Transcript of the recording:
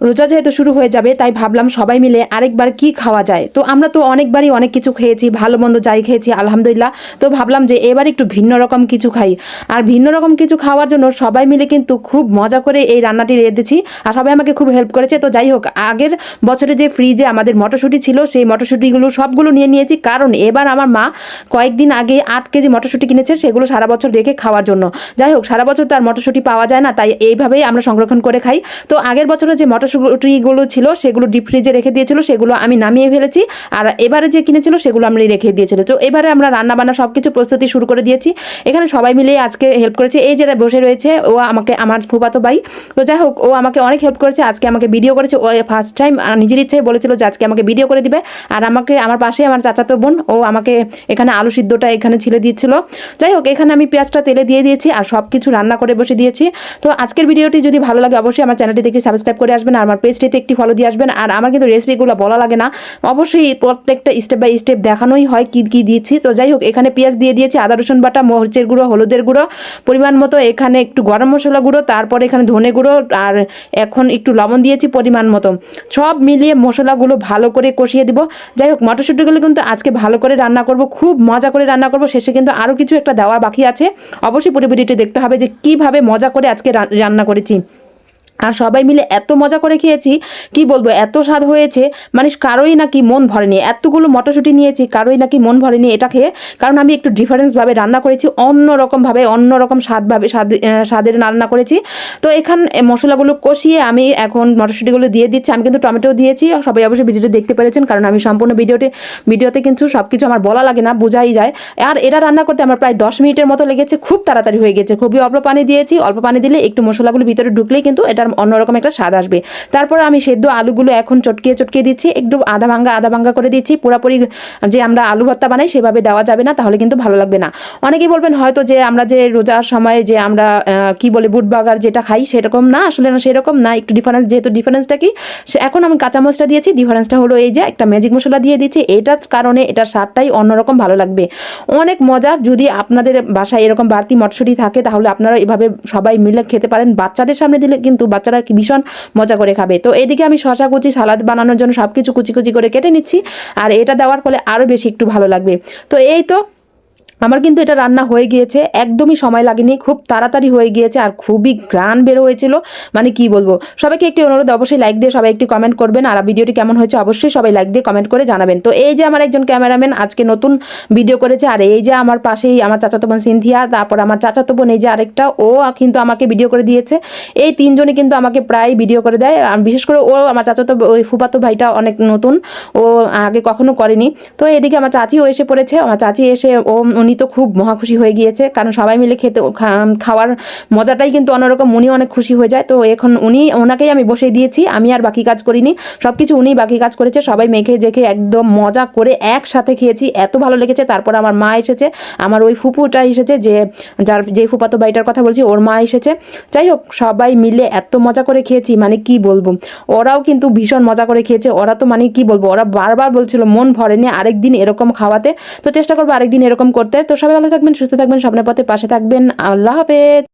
রোজা যেহেতু শুরু হয়ে যাবে, তাই ভাবলাম সবাই মিলে আরেকবার কি খাওয়া যায়। তো আমরা তো অনেকবারই অনেক কিছু খেয়েছি, ভালো মন্দ যাই খেয়েছি, আলহামদুলিল্লাহ। তো ভাবলাম যে এবার একটু ভিন্ন রকম কিছু খাই। আর ভিন্ন রকম কিছু খাওয়ার জন্য সবাই মিলে কিন্তু খুব মজা করে এই রান্নাটি রেঁধেছি আর সবাই আমাকে খুব হেল্প করেছে। তো যাই হোক, আগের বছরে যে ফ্রিজে আমাদের মটরশুঁটি ছিল, সেই মটরশুঁটিগুলো সবগুলো নিয়ে নিয়েছি। কারণ এবার আমার মা কয়েকদিন আগে আট কেজি মটরশুঁটি কিনেছে, সেগুলো সারা বছর রেখে খাওয়ার জন্য। যাই হোক, সারা বছর তো আর মটরশুঁটি পাওয়া যায় না, তাই এইভাবেই আমরা সংরক্ষণ করে খাই। তো আগের বছরে যে মটরশুঁটিগুলো ছিল, সেগুলো ডিপ ফ্রিজে রেখে দিয়েছিল, সেগুলো আমি নামিয়ে ফেলেছি। আর এবারে যে কিনেছিল, সেগুলো আমি রেখে দিয়েছিল। তো এবারে আমরা রান্না বান্না সব কিছু প্রস্তুতি শুরু করে দিয়েছি। এখানে সবাই মিলে আজকে হেল্প করেছে। এই যে বসে রয়েছে, ও আমাকে, আমার ফুফাতো ভাই। তো যাই হোক, ও আমাকে অনেক হেল্প করেছে। আজকে আমাকে ভিডিও করেছে। ও ফার্স্ট টাইম নিজের ইচ্ছায় বলেছিল যে আজকে আমাকে ভিডিও করে দিবে। আর আমাকে, আমার পাশে আমার চাচাতো বোন, ও আমাকে এখানে আলু সিদ্ধটা এখানে ছিলে দিচ্ছিল যাই হোক, এখানে আমি পেঁয়াজটা তেলে দিয়ে দিয়েছি আর সব কিছু রান্না করে বসে দিয়েছি। তো আজকের ভিডিওটি যদি ভালো লাগে, অবশ্যই আমার চ্যানেলটি একটি সাবস্ক্রাইব করে আসবেন। আর আমার পেজটিতে একটি ফলো দিয়ে আসবেন। আর আমার কিন্তু রেসিপিগুলো বলা লাগে না। অবশ্যই প্রত্যেকটা স্টেপ বাই স্টেপ দেখানোই হয় কী কী দিচ্ছি। তো যাই হোক, এখানে পেঁয়াজ দিয়ে দিয়েছি, আদা, রসুন বাটা, মরিচের গুঁড়ো, হলুদের গুঁড়ো। পরিমাণ মতো এখানে একটু গরম মশলা গুঁড়ো, তারপরে এখানে ধনে গুঁড়ো, আর এখন একটু লবণ দিয়েছি পরিমাণ মতো। সব মিলিয়ে মশলাগুলো ভালো করে কষিয়ে দিব। যাই হোক মটরশুঁটিগুলো কিন্তু আজকে ভালো করে রান্না করব, খুব মজা করে রান্না করব। শেষে কিন্তু আরও কিছু একটা দেওয়া বাকি আছে। অবশ্যই পুরো ভিডিওটি দেখতে হবে যে কীভাবে মজা করে আজকে রান্না করেছি। আর সবাই মিলে এত মজা করে খেয়েছি, কি বলব, এত স্বাদ হয়েছে মানে কারোই নাকি মন ভরেনি। এতগুলো মটরশুঁটি নিয়েছি, কারোই নাকি মন ভরেনি এটা খেয়ে। কারণ আমি একটু ডিফারেন্সভাবে রান্না করেছি অন্য রকমভাবে অন্য রকম স্বাদভাবে, স্বাদ স্বাদের রান্না করেছি। তো এখান মশলাগুলো কষিয়ে আমি এখন মটরশুঁটিগুলো দিয়ে দিচ্ছি। আমি কিন্তু টমেটো দিয়েছি, সবাই অবশ্যই ভিডিওটি দেখতে পেরেছেন, কারণ আমি সম্পূর্ণ ভিডিওটি, ভিডিওতে কিন্তু সব কিছু আমার বলা লাগে না, বোঝাই যায়। আর এটা রান্না করতে আমার প্রায় দশ মিনিটের মতো লেগেছে, খুব তাড়াতাড়ি হয়ে গেছে। খুবই অল্প পানি দিয়েছি, অল্প পানি দিলে একটু মশলাগুলো ভিতরে ঢুকলেই কিন্তু এটার অন্যরকম একটা স্বাদ আসবে। তারপর আমি সেদ্ধ আলুগুলো এখন চটকিয়ে চটকিয়ে দিচ্ছি। একটু আধা ভাঙ্গা আধা ভাঙ্গা করে দিচ্ছি। পুরোপুরি যে আমরা আলু ভর্তা বানাই সেভাবে দেওয়া যাবে না, তাহলে কিন্তু ভালো লাগবে না। অনেকেই বলবেন হয়তো যে আমরা যে রোজার সময় যে আমরা কি বলে বুট বাগার যেটা খাই সেরকম না, আসলে না সেরকম না, একটু ডিফারেন্স যেহেতু ডিফারেন্সটা কি এখন আমি কাঁচা মশলা দিয়েছি ডিফারেন্সটা হলো এই যে একটা ম্যাজিক মশলা দিয়ে দিচ্ছি, এটার কারণে এটার স্বাদটাই অন্যরকম ভালো লাগবে। অনেক মজা, যদি আপনাদের বাসায় এরকম বাড়তি মটরশুঁটি থাকে, তাহলে আপনারা এভাবে সবাই মিলে খেতে পারেন। বাচ্চাদের সামনে দিলে কিন্তু বাচ্চারা কি ভীষণ মজা করে খাবে। তো এদিকে আমি শশা কুচি, সালাদ বানানোর জন্য সব কিছু কুচি কুচি করে কেটে নিচ্ছি। আর এটা দেওয়ার ফলে আরও বেশি একটু ভালো লাগবে। তো এই তো আমার কিন্তু এটা রান্না হয়ে গিয়েছে, একদমই সময় লাগেনি, খুব তাড়াতাড়ি হয়ে গিয়েছে আর খুবই গ্রান বের হয়েছিল। মানে কি বলব, সবাইকে একটি অনুরোধ, অবশ্যই লাইক দিয়ে সবাই একটি কমেন্ট করবেন আর ভিডিওটি কেমন হয়েছে অবশ্যই সবাই লাইক দিয়ে কমেন্ট করে জানাবেন। তো এই যে আমার একজন ক্যামেরাম্যান আজকে নতুন ভিডিও করেছে আর এই যে আমার পাশেই আমার চাচাতো বোন সিন্ধিয়া তারপর আমার চাচাতো বোন এই যে আরেকটা, ও কিন্তু আমাকে ভিডিও করে দিয়েছে। এই তিনজনই কিন্তু আমাকে প্রায় ভিডিও করে দেয় আর বিশেষ করে ও আমার চাচাতো ওই ফুপাতো ভাইটা অনেক নতুন, ও আগে কখনো করেনি। তো এদিকে আমার চাচিও এসে পড়েছে, আমার চাচি এসে ও উনি তো খুব মহা খুশি হয়ে গিয়েছে। কারণ সবাই মিলে খেতে খাওয়ার মজাটাই কিন্তু অন্যরকম উনি অনেক খুশি হয়ে যায়। তো এখন উনি, ওনাকেই আমি বসে দিয়েছি। আমি আর বাকি কাজ করিনি। সব কিছু উনি বাকি কাজ করেছে। সবাই মেখে জেখে একদম মজা করে একসাথে খেয়েছি। এত ভালো লেগেছে। তারপর আমার মা এসেছে। আমার ওই ফুপুটা এসেছে যে, যার, যে ফুপাতো বাড়িটার কথা বলছি, ওর মা এসেছে। যাই হোক, সবাই মিলে এত মজা করে খেয়েছি। মানে কি বলব? ওরাও কিন্তু ভীষণ মজা করে খেয়েছে। ওরা তো মানে কি বলব? ওরা বারবার বলছিল, মন ভরেনি আরেকদিন এরকম খাওয়াতে। তো চেষ্টা করব আরেকদিন এরকম করতে। তো সবাই ভালো থাকবেন সুস্থ থাকবেন স্বপ্নের পথে পাশে থাকবেন। আল্লাহ হাফেজ।